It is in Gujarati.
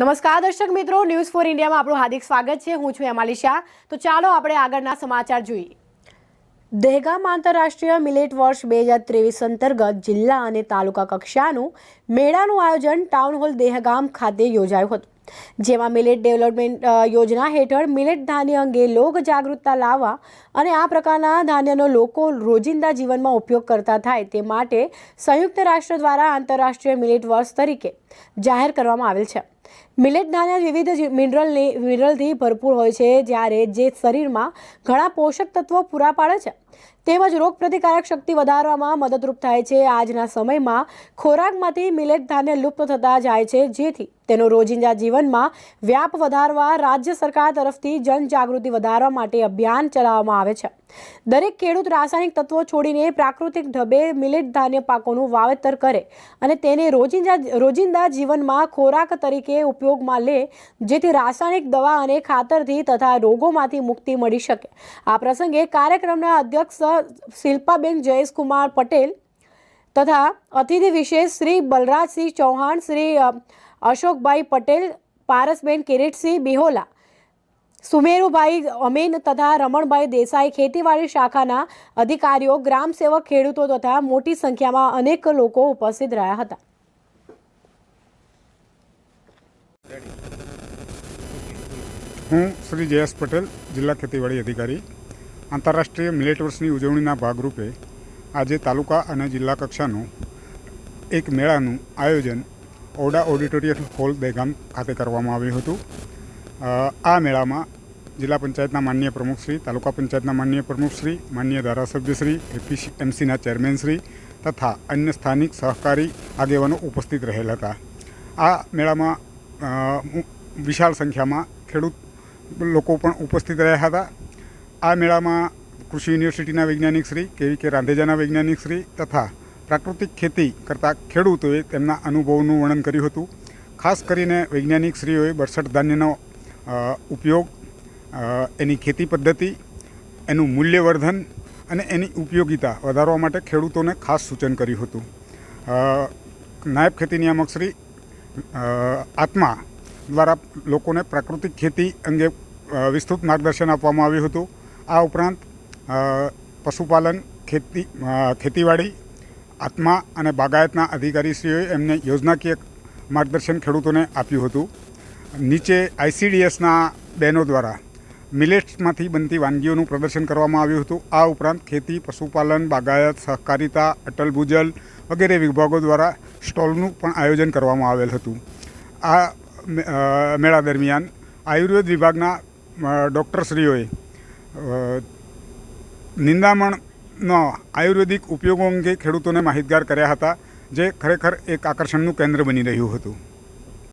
નમસ્કાર દર્શક મિત્રો ન્યૂઝ ફોર ઇન્ડિયામાં આપણું હાર્દિક સ્વાગત છે. હું છું એમાલી શાહ. તો ચાલો આપણે આગળના સમાચાર જોઈએ. દહેગામ આંતરરાષ્ટ્રીય મિલેટ વર્ષ બે હજાર ત્રેવીસ અંતર્ગત જિલ્લા અને તાલુકા કક્ષાનું મેળાનું આયોજન ટાઉન હોલ દહેગામ ખાતે યોજાયું હતું. જેમાં મિલેટ ડેવલપમેન્ટ યોજના હેઠળ મિલેટ ધાન્ય અંગે લોક જાગૃતતા લાવવા અને આ પ્રકારના ધાન્યનો લોકો રોજિંદા જીવનમાં ઉપયોગ કરતા થાય તે માટે સંયુક્ત રાષ્ટ્ર દ્વારા આંતરરાષ્ટ્રીય મિલેટ વર્ષ તરીકે જાહેર કરવામાં આવેલ છે. મિલેટ ધાન્ય વિવિધ મિનરલની મિનરલથી ભરપૂર હોય છે, જ્યારે જે શરીરમાં ઘણા પોષક તત્વો પૂરા પાડે છે. તેમજ રોગ પ્રતિકારક શક્તિ વધારવામાં મદદરૂપ થાય છે. આજના સમયમાં ખોરાકમાંથી મિલેટ ધાન્ય લુપ્ત થતા જાય છે, જેથી તેનો રોજિંદા જીવનમાં વ્યાપ વધારવા રાજ્ય સરકાર તરફથી જનજાગૃતિ વધારવા માટે અભિયાન ચલાવવામાં આવે છે. દરેક ખેડૂત રાસાયણિક તત્વો છોડીને પ્રાકૃતિક ઢબે મિલેટ ધાન્ય પાકોનું વાવેતર કરે અને તેને રોજિંદા રોજિંદા જીવનમાં ખોરાક તરીકે ઉપયોગમાં લે, જેથી રાસાયણિક દવા અને ખાતરથી તથા રોગોમાંથી મુક્તિ મળી શકે. આ પ્રસંગે કાર્યક્રમના અધ્યક્ષ શિલ્પાબેન જયેશકુમાર પટેલ તથા અતિથિ વિશેષ શ્રી બલરાજસિંહ ચૌહાણ, શ્રી અશોકભાઈ પટેલ, પારસબેન કિરીટસિંહ બિહોલા સુમેરુભાઈ અમીન તથા રમણભાઈ દેસાઈ ખેતીવાડી શાખાના અધિકારીઓ ગ્રામ સેવક ખેડૂતો તથા મોટી સંખ્યામાં અનેક લોકો ઉપસ્થિત રહ્યા હતા. હું શ્રી જયેશ પટેલ, જિલ્લા ખેતીવાડી અધિકારી. આંતરરાષ્ટ્રીય મિલેટ વર્ષની ઉજવણીના ભાગરૂપે આજે તાલુકા અને જિલ્લા કક્ષાનું એક મેળાનું આયોજન ઓડા ઓડિટોરિયમ હોલ દહેગામ ખાતે કરવામાં આવ્યું હતું. આ મેળામાં જિલ્લા પંચાયતના માનનીય પ્રમુખશ્રી તાલુકા પંચાયતના માનનીય પ્રમુખશ્રી માન્ય ધારાસભ્યશ્રી એપી એમસીના ચેરમેનશ્રી તથા અન્ય સ્થાનિક સહકારી આગેવાનો ઉપસ્થિત રહેલા હતા. આ મેળામાં વિશાળ સંખ્યામાં ખેડૂત લોકો પણ ઉપસ્થિત રહ્યા હતા. આ મેળામાં કૃષિ યુનિવર્સિટીના વૈજ્ઞાનિક શ્રી, કેવી કે રાંધેજાના વૈજ્ઞાનિક શ્રી તથા પ્રાકૃતિક ખેતી કરતા ખેડૂતોએ તેમના અનુભવનું વર્ણન કર્યું હતું. ખાસ કરીને વૈજ્ઞાનિક શ્રીઓએ બરસટ ધાન્યનો ઉપયોગ એની ખેતી પદ્ધતિ, એનું મૂલ્યવર્ધન અને એની ઉપયોગિતા વધારવા માટે ખેડૂતોને ખાસ સૂચન કર્યું હતું. નાયબ ખેતી નિયામક શ્રી આત્મા દ્વારા લોકોને પ્રાકૃતિક ખેતી અંગે વિસ્તૃત માર્ગદર્શન આપવામાં આવ્યું હતું. આ ઉપરાંત પશુપાલન, ખેતી ખેતીવાડી, આત્મા અને બાગાયતના અધિકારીશ્રીઓએ એમને યોજનાકીય માર્ગદર્શન ખેડૂતોને આપ્યું હતું. નીચે આઈસીડીએસના બહેનો દ્વારા મિલેટ્સમાંથી બનતી વાનગીઓનું પ્રદર્શન કરવામાં આવ્યું હતું. આ ઉપરાંત ખેતી, પશુપાલન, બાગાયત, સહકારિતા, અટલ ભૂજલ વગેરે વિભાગો દ્વારા સ્ટોલનું પણ આયોજન કરવામાં આવેલ હતું. આ મેળા દરમિયાન આયુર્વેદ વિભાગના ડૉક્ટરશ્રીઓએ નિંદામણનો આયુર્વેદિક ઉપયોગો અંગે ખેડૂતોને માહિતગાર કર્યા હતા, જે ખરેખર એક આકર્ષણનું કેન્દ્ર બની રહ્યું હતું.